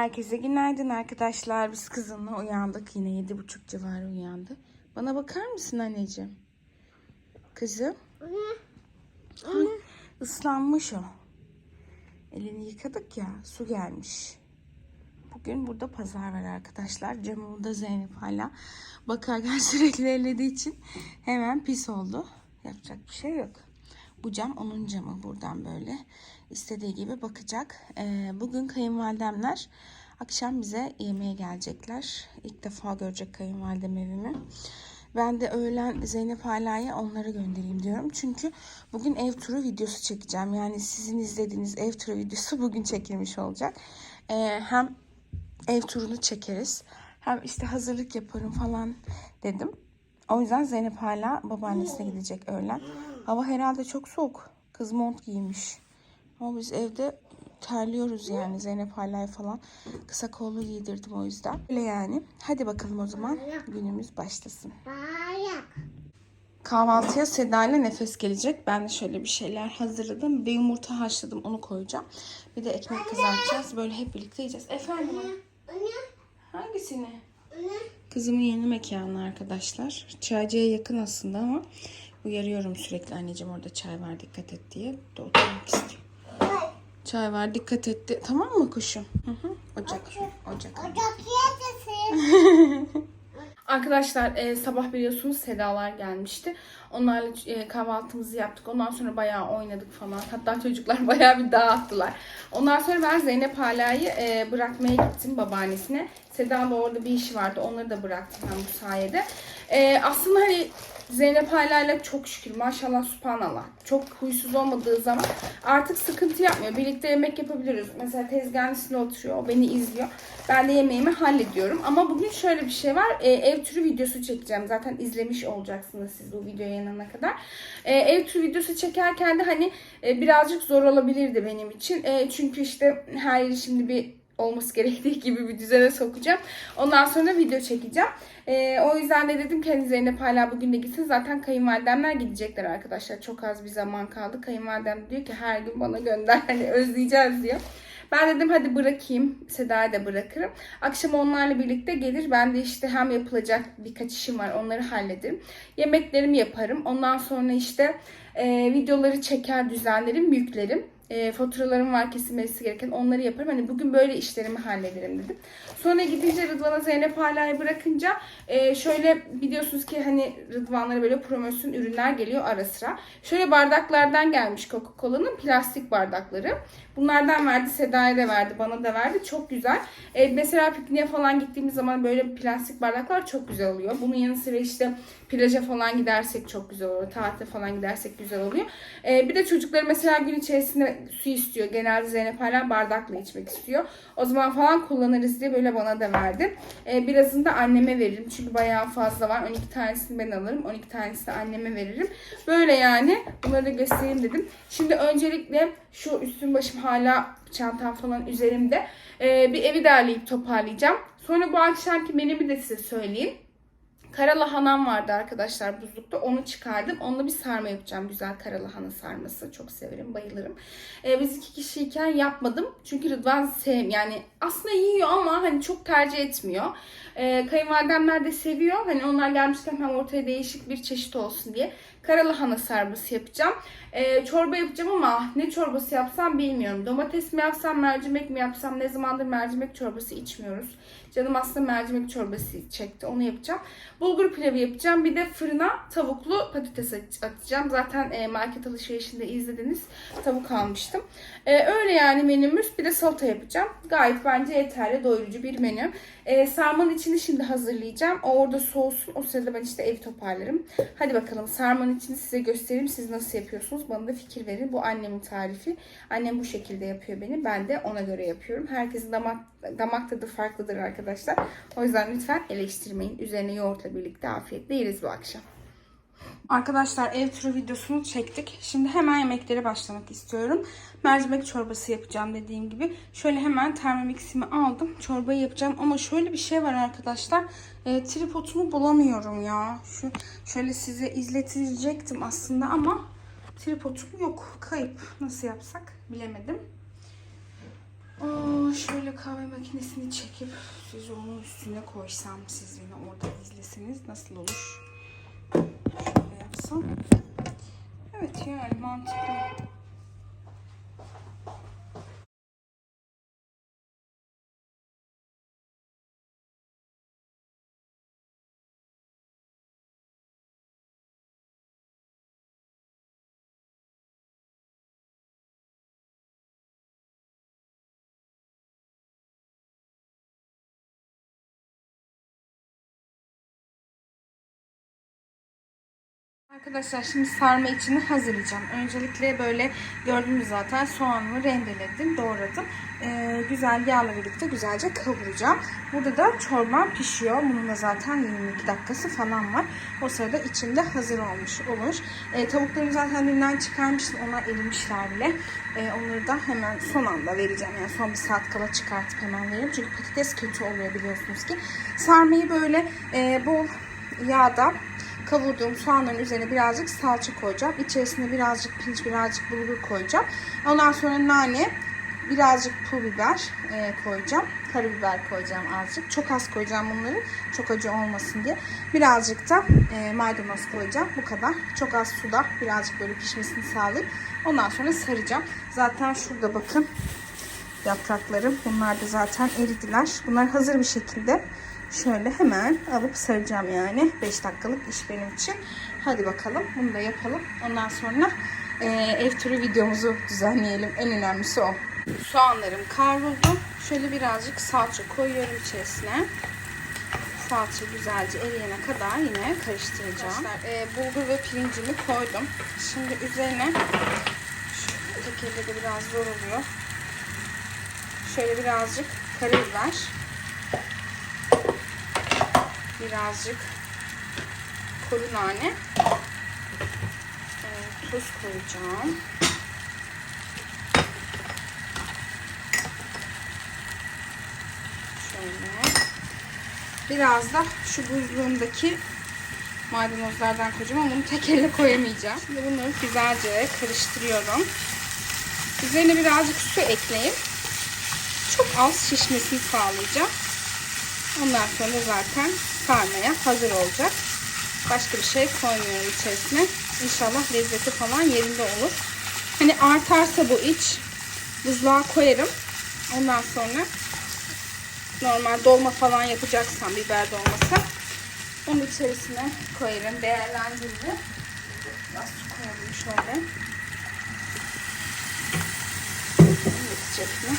Herkese günaydın arkadaşlar. Biz kızımla uyandık. Yine yedi buçuk civarı uyandı. Bana bakar mısın anneciğim? Kızım. Ay, ıslanmış o. Elini yıkadık ya. Su gelmiş. Bugün burada pazar var arkadaşlar. Camımda Zeynep hala bakarken sürekli ellediği için hemen pis oldu. Yapacak bir şey yok. Bu cam onun camı buradan böyle istediği gibi bakacak. Ee, bugün kayınvalidemler akşam bize yemeğe gelecekler. İlk defa görecek kayınvalidem evimi. Ben de öğlen Zeynep Hala'ya onları göndereyim diyorum. Çünkü bugün ev turu videosu çekeceğim. Yani sizin izlediğiniz ev turu videosu bugün çekilmiş olacak. Ee, hem ev turunu çekeriz. Hem işte hazırlık yaparım falan dedim. O yüzden Zeynep hala babaannesine gidecek öğlen. Hava herhalde çok soğuk. Kız mont giymiş. Ama biz evde terliyoruz yani Zeynep hala falan. Kısa kollu giydirdim o yüzden. Öyle yani. Hadi bakalım o zaman günümüz başlasın. Kahvaltıya Seda ile Nefes gelecek. Ben de şöyle bir şeyler hazırladım. Bir yumurta haşladım onu koyacağım. Bir de ekmek kızartacağız. Böyle hep birlikte yiyeceğiz. Efendim? Hangisini? Kızımın yeni mekanı arkadaşlar. Çaycıya yakın aslında ama uyarıyorum sürekli anneciğim orada çay var dikkat et diye. Oturmak istiyor. Çay var dikkat et diye. Tamam mı kuşum? Hı hı. Ocak. Ocak. Ocak. Arkadaşlar e, sabah biliyorsunuz Sedalar gelmişti. Onlarla e, kahvaltımızı yaptık. Ondan sonra bayağı oynadık falan. Hatta çocuklar bayağı bir dağıttılar. Ondan sonra ben Zeynep Hala'yı e, bırakmaya gittim babaannesine. Seda da orada bir işi vardı. Onları da bıraktım ben bu sayede. E, aslında hani Zeynep Hala'yla çok şükür maşallah subhanallah. Çok huysuz olmadığı zaman artık sıkıntı yapmıyor. Birlikte yemek yapabiliriz. Mesela tezgahın üstünde oturuyor. O beni izliyor. Ben de yemeğimi hallediyorum. Ama bugün şöyle bir şey var. E, ev türü videosu çekeceğim. Zaten izlemiş olacaksınız siz bu videoya yanana kadar. E, ev türü videosu çekerken de hani e, birazcık zor olabilirdi benim için. E, çünkü işte her yeri şimdi bir olması gerektiği gibi bir düzene sokacağım. Ondan sonra video çekeceğim. E, o yüzden de dedim ki hani hala bugün de gitsin. Zaten kayınvalidemler gidecekler arkadaşlar. Çok az bir zaman kaldı. Kayınvalidem diyor ki her gün bana gönder. Hani özleyeceğiz diyor. Ben dedim hadi bırakayım. Seda'yı da bırakırım. Akşam onlarla birlikte gelir. Ben de işte hem yapılacak birkaç işim var. Onları hallederim. Yemeklerimi yaparım. Ondan sonra işte e, videoları çeker, düzenlerim, yüklerim. E, faturalarım var kesilmesi gereken onları yaparım. Hani bugün böyle işlerimi hallederim dedim. Sonra gidince Rıdvan'a Zeynep Hala'yı bırakınca e, şöyle biliyorsunuz ki hani Rıdvanlara böyle promosyon ürünler geliyor ara sıra. Şöyle bardaklardan gelmiş Coca-Cola'nın plastik bardakları. Bunlardan verdi Seda'ya da verdi bana da verdi. Çok güzel. E, mesela pikniğe falan gittiğimiz zaman böyle plastik bardaklar çok güzel oluyor. Bunun yanı sıra işte plaja falan gidersek çok güzel oluyor. Tatile falan gidersek güzel oluyor. E, bir de çocukları mesela gün içerisinde su istiyor. Genelde Zeynep hala bardakla içmek istiyor. O zaman falan kullanırız diye böyle bana da verdi. E, birazını da anneme veririm. Çünkü bayağı fazla var. 12 tanesini ben alırım. 12 tanesini de anneme veririm. Böyle yani. Bunları da göstereyim dedim. Şimdi öncelikle şu üstüm başım hala çantam falan üzerimde. E, bir evi derleyip toparlayacağım. Sonra bu akşamki menümü de size söyleyeyim. Kara lahanam vardı arkadaşlar buzlukta. Onu çıkardım. Onunla bir sarma yapacağım. Güzel kara lahana sarması. Çok severim, bayılırım. Ee, biz iki kişiyken yapmadım. Çünkü Rıdvan sev yani aslında yiyor ama hani çok tercih etmiyor. Ee, kayınvalidemler de seviyor. Hani onlar gelmişken hem ortaya değişik bir çeşit olsun diye. Kara lahana sarması yapacağım. Ee, çorba yapacağım ama ne çorbası yapsam bilmiyorum. Domates mi yapsam, mercimek mi yapsam? Ne zamandır mercimek çorbası içmiyoruz. Canım aslında mercimek çorbası çekti. Onu yapacağım. Bulgur pilavı yapacağım. Bir de fırına tavuklu patates at- atacağım. Zaten e, market alışverişinde izlediniz. Tavuk almıştım. E, öyle yani menümüz. Bir de salata yapacağım. Gayet bence yeterli, doyurucu bir menü. E, sarmanın içini şimdi hazırlayacağım. O orada soğusun. O sırada ben işte evi toparlarım. Hadi bakalım sarmanın içini size göstereyim. Siz nasıl yapıyorsunuz? Bana da fikir verin. Bu annemin tarifi. Annem bu şekilde yapıyor beni. Ben de ona göre yapıyorum. Herkesin damak, damak tadı farklıdır arkadaşlar. O yüzden lütfen eleştirmeyin. Üzerine yoğurtla birlikte afiyetle yeriz bu akşam. Arkadaşlar ev turu videosunu çektik. Şimdi hemen yemeklere başlamak istiyorum. Mercimek çorbası yapacağım dediğim gibi. Şöyle hemen termomiximi aldım. Çorbayı yapacağım ama şöyle bir şey var arkadaşlar. E, tripodumu bulamıyorum ya. Şu şöyle size izletecektim aslında ama tripodum yok. Kayıp. Nasıl yapsak bilemedim. Aa, şöyle kahve makinesi makinesini çekip siz onun üstüne koysam siz yine orada izleseniz nasıl olur? Yapsam. Evet yani mantıklı. Arkadaşlar şimdi sarma içini hazırlayacağım. Öncelikle böyle gördüğünüz zaten soğanımı rendeledim, doğradım. Ee, güzel yağla birlikte güzelce kavuracağım. Burada da çorba pişiyor. Bunun da zaten 22 dakikası falan var. O sırada içimde hazır olmuş olur. Ee, tavuklarımı zaten dünden çıkarmıştım. Onlar erimişler bile. Ee, onları da hemen son anda vereceğim. Yani son bir saat kala çıkartıp hemen veririm. Çünkü patates kötü oluyor biliyorsunuz ki. Sarmayı böyle e, bol yağda kavurduğum soğanların üzerine birazcık salça koyacağım. İçerisine birazcık pirinç, birazcık bulgur koyacağım. Ondan sonra nane, birazcık pul biber e, koyacağım. Karabiber koyacağım azıcık. Çok az koyacağım bunları. Çok acı olmasın diye. Birazcık da e, maydanoz koyacağım. Bu kadar. Çok az suda birazcık böyle pişmesini sağlayıp ondan sonra saracağım. Zaten şurada bakın yapraklarım. Bunlar da zaten eridiler. Bunlar hazır bir şekilde şöyle hemen alıp saracağım yani. 5 dakikalık iş benim için. Hadi bakalım bunu da yapalım. Ondan sonra e, ev turu videomuzu düzenleyelim. En önemlisi o. Soğanlarım kavruldu. Şöyle birazcık salça koyuyorum içerisine. Salça güzelce eriyene kadar yine karıştıracağım. E, bulgur ve pirincimi koydum. Şimdi üzerine şu tek de biraz zor oluyor. Şöyle birazcık karabiber. Birazcık kuru nane. Ee, tuz koyacağım. Şöyle. Biraz da şu buzluğumdaki maydanozlardan koyacağım ama bunu tek elle koyamayacağım. Şimdi bunları güzelce karıştırıyorum. Üzerine birazcık su ekleyip çok az şişmesini sağlayacağım. Ondan sonra zaten sarmaya hazır olacak. Başka bir şey koymuyorum içerisine. İnşallah lezzeti falan yerinde olur. Hani artarsa bu iç buzluğa koyarım. Ondan sonra normal dolma falan yapacaksam biber dolması onun içerisine koyarım. Değerlendiririm. Biraz su koyalım şöyle. Yetecek mi?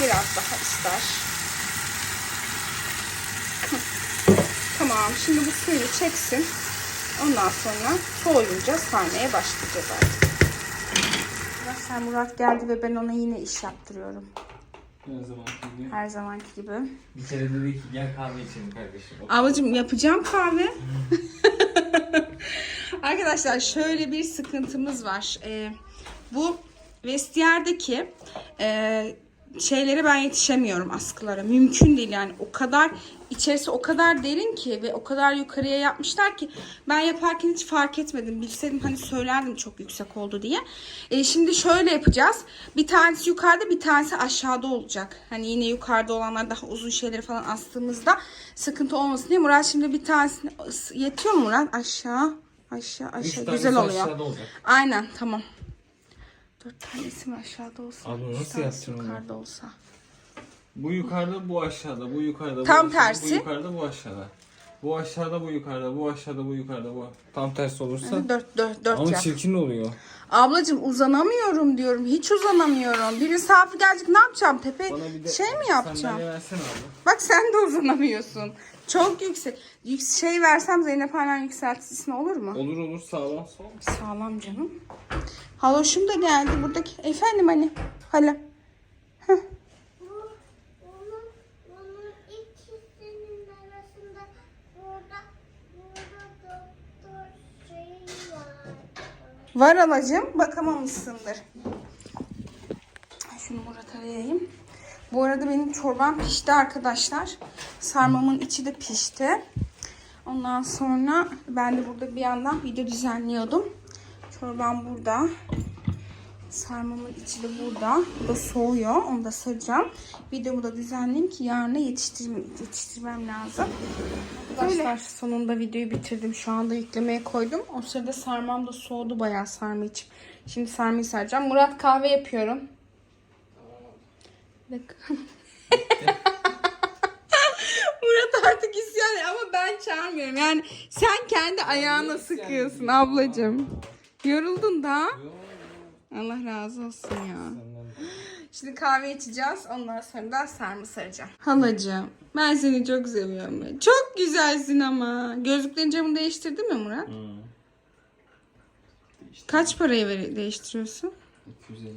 Biraz daha ister. Tamam. Şimdi bu suyu çeksin. Ondan sonra soğuyunca sarmaya başlayacağız artık. Arkadaşlar Murat geldi ve ben ona yine iş yaptırıyorum. Her zamanki gibi. Her zamanki gibi. Bir kere dedi ki gel kahve içelim kardeşim. Ablacığım yapacağım kahve. Arkadaşlar şöyle bir sıkıntımız var. Ee, bu vestiyerdeki e, şeylere ben yetişemiyorum askılara. Mümkün değil yani. O kadar içerisi o kadar derin ki ve o kadar yukarıya yapmışlar ki ben yaparken hiç fark etmedim. Bilseydim hani söylerdim çok yüksek oldu diye. E, şimdi şöyle yapacağız. Bir tanesi yukarıda bir tanesi aşağıda olacak. Hani yine yukarıda olanlar daha uzun şeyleri falan astığımızda sıkıntı olmasın diye. Murat şimdi bir tanesini yetiyor mu Murat? Aşağı aşağı aşağı. Güzel oluyor. Aynen tamam. Dört tanesi mi aşağıda olsa? Abi üç nasıl tanesi onu? yukarıda olsa. Bu yukarıda, bu aşağıda, bu yukarıda, Tam bu aşağıda, tersi. Bu yukarıda, bu aşağıda. Bu aşağıda, bu yukarıda, bu aşağıda, bu yukarıda, bu. Tam tersi olursa. Dört, dört, dört Ama yap. çirkin oluyor. Ablacığım uzanamıyorum diyorum. Hiç uzanamıyorum. Bir misafir gelecek ne yapacağım? Tepe Bana bir de şey mi yapacağım? Sandalye versene abi. Bak sen de uzanamıyorsun. Çok yüksek. Yük şey versem Zeynep Halen yükseltisine olur mu? Olur olur sağlam sol. Sağlam canım. Haloşum da geldi buradaki. Efendim hani. Hala. Bu, onun, onun ikisinin arasında burada, burada doktor şeyi var. Var alacığım. Bakamamışsındır. Şunu Murat'a vereyim. Bu arada benim çorbam pişti arkadaşlar. Sarmamın içi de pişti. Ondan sonra ben de burada bir yandan video düzenliyordum. Çorbam burada. Sarmamın içi de burada. Bu da soğuyor. Onu da saracağım. Videomu da düzenleyeyim ki yarına yetiştirmem, yetiştirmem lazım. Arkadaşlar sonunda videoyu bitirdim. Şu anda yüklemeye koydum. O sırada sarmam da soğudu bayağı sarma içim. Şimdi sarmayı saracağım. Murat kahve yapıyorum. Bir Murat artık isyan ama ben çağırmıyorum. Yani sen kendi ayağına sıkıyorsun ablacığım. Yoruldun da. Allah razı olsun ya. Şimdi kahve içeceğiz. Ondan sonra da sarma saracağım. Halacığım ben seni çok seviyorum. Çok güzelsin ama. Gözlüklerin camını değiştirdin mi Murat? Kaç paraya ver- değiştiriyorsun? 250.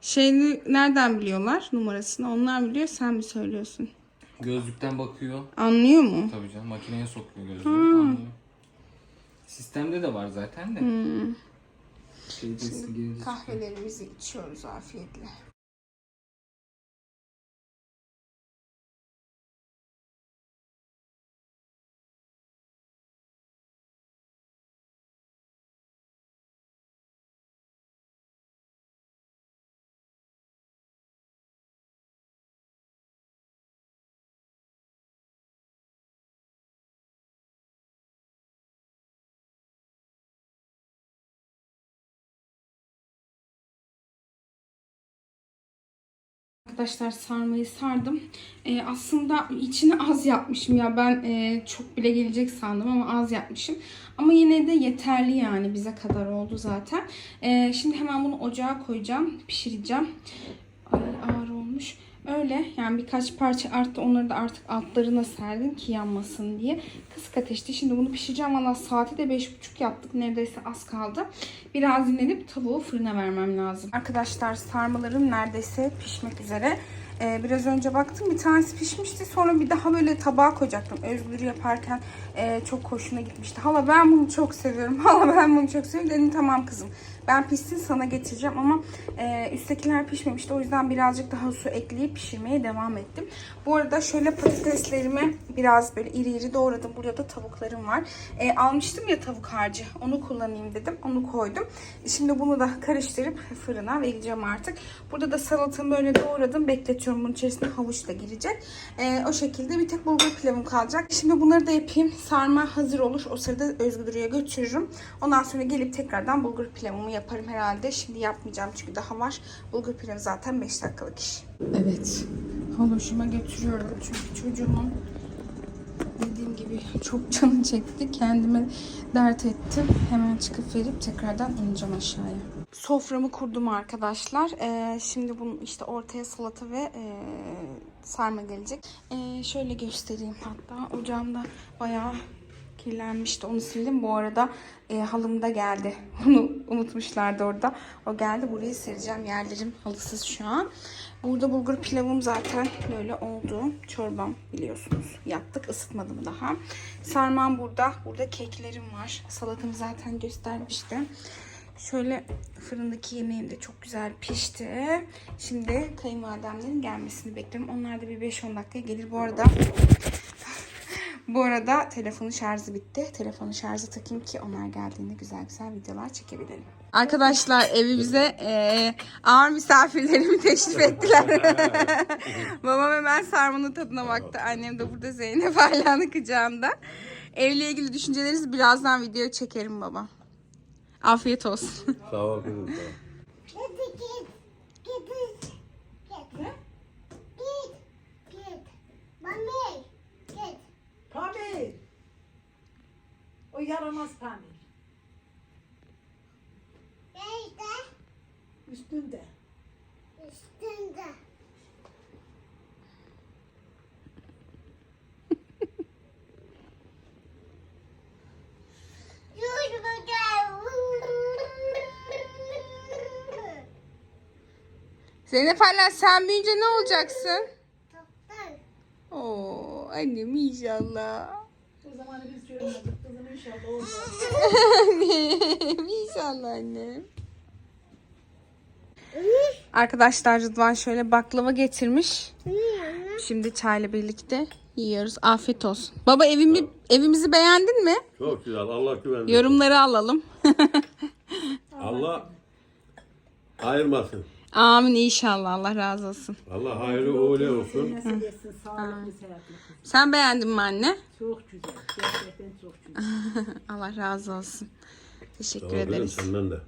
Şeyini nereden biliyorlar numarasını? Onlar biliyor sen mi söylüyorsun? Gözlükten bakıyor. Anlıyor mu? Tabii canım makineye sokuyor gözlüğü. Anlıyor. Sistemde de var zaten de. Şey, eski gelince Kahvelerimizi içiyoruz afiyetle. Arkadaşlar sarmayı sardım. Ee, aslında içini az yapmışım ya. Ben e, çok bile gelecek sandım ama az yapmışım. Ama yine de yeterli yani bize kadar oldu zaten. Ee, şimdi hemen bunu ocağa koyacağım. Pişireceğim. Ay ağır olmuş. Öyle yani birkaç parça arttı. Onları da artık altlarına serdim ki yanmasın diye. Kısık ateşte şimdi bunu pişireceğim. Valla saati de 5.30 yaptık. Neredeyse az kaldı. Biraz dinlenip tavuğu fırına vermem lazım. Arkadaşlar sarmalarım neredeyse pişmek üzere. Ee, biraz önce baktım bir tanesi pişmişti. Sonra bir daha böyle tabağa koyacaktım. Özgür yaparken e, çok hoşuna gitmişti. Hala ben bunu çok seviyorum. Hala ben bunu çok seviyorum. Dedim tamam kızım. Ben pişsin sana getireceğim ama e, üsttekiler pişmemişti. O yüzden birazcık daha su ekleyip pişirmeye devam ettim. Bu arada şöyle patateslerimi biraz böyle iri iri doğradım. Burada da tavuklarım var. E, almıştım ya tavuk harcı. Onu kullanayım dedim. Onu koydum. Şimdi bunu da karıştırıp fırına vereceğim artık. Burada da salatamı böyle doğradım. Bekletiyorum. Bunun içerisine havuç da girecek. E, o şekilde bir tek bulgur pilavım kalacak. Şimdi bunları da yapayım. Sarma hazır olur. O sırada Özgür'e götürürüm. Ondan sonra gelip tekrardan bulgur pilavımı yaparım herhalde. Şimdi yapmayacağım çünkü daha var. Bulgur pilavı zaten 5 dakikalık iş. Evet. Havuçuma götürüyorum. Çünkü çocuğumun dediğim gibi çok canı çekti. Kendime dert ettim. Hemen çıkıp verip tekrardan ineceğim aşağıya. Soframı kurdum arkadaşlar. Ee, şimdi bunun işte ortaya salata ve e, sarma gelecek. Ee, şöyle göstereyim hatta. Ocağımda bayağı kirlenmişti. Onu sildim. Bu arada e, halım da geldi. Onu unutmuşlardı orada. O geldi. Burayı sereceğim. Yerlerim halısız şu an. Burada bulgur pilavım zaten böyle oldu. Çorbam biliyorsunuz. Yaptık. ısıtmadım daha. Sarmam burada. Burada keklerim var. Salatamı zaten göstermiştim. Şöyle fırındaki yemeğim de çok güzel pişti. Şimdi kayınvalidemlerin gelmesini bekliyorum. Onlar da bir 5-10 dakika gelir. Bu arada bu arada telefonun şarjı bitti. Telefonu şarjı takayım ki onlar geldiğinde güzel güzel videolar çekebilelim. Arkadaşlar evimize eee, ağır misafirlerimi teşrif ettiler. Babam hemen sarmanın tadına baktı. Annem de burada Zeynep hala kucağında. Evle ilgili düşüncelerinizi birazdan video çekerim baba. Afiyet olsun. Sağ ol kızım sağ ol. Git git. Git. Git. Git. Git. Mami. Git. Pamir. O yaramaz Pamir. Nerede? Üstünde. Üstünde. Zeynep hala sen büyüyünce ne olacaksın? Doktor. Oo annem inşallah. O zamanı biz görmedik. İnşallah. Annem inşallah annem. Arkadaşlar Rıdvan şöyle baklava getirmiş. Şimdi çayla birlikte yiyoruz. Afiyet olsun. Baba evimi evimizi beğendin mi? Çok güzel. Allah güvenli. Yorumları alalım. Allah ayırmasın. Amin inşallah. Allah razı olsun. Allah hayırlı öyle olsun. Nasıl yesin sağlıklı sıhhatli kız. Sen beğendin mi anne? Çok güzel. Gerçekten çok güzel. Allah razı olsın. Teşekkür Tamam kızım ederiz. senden de.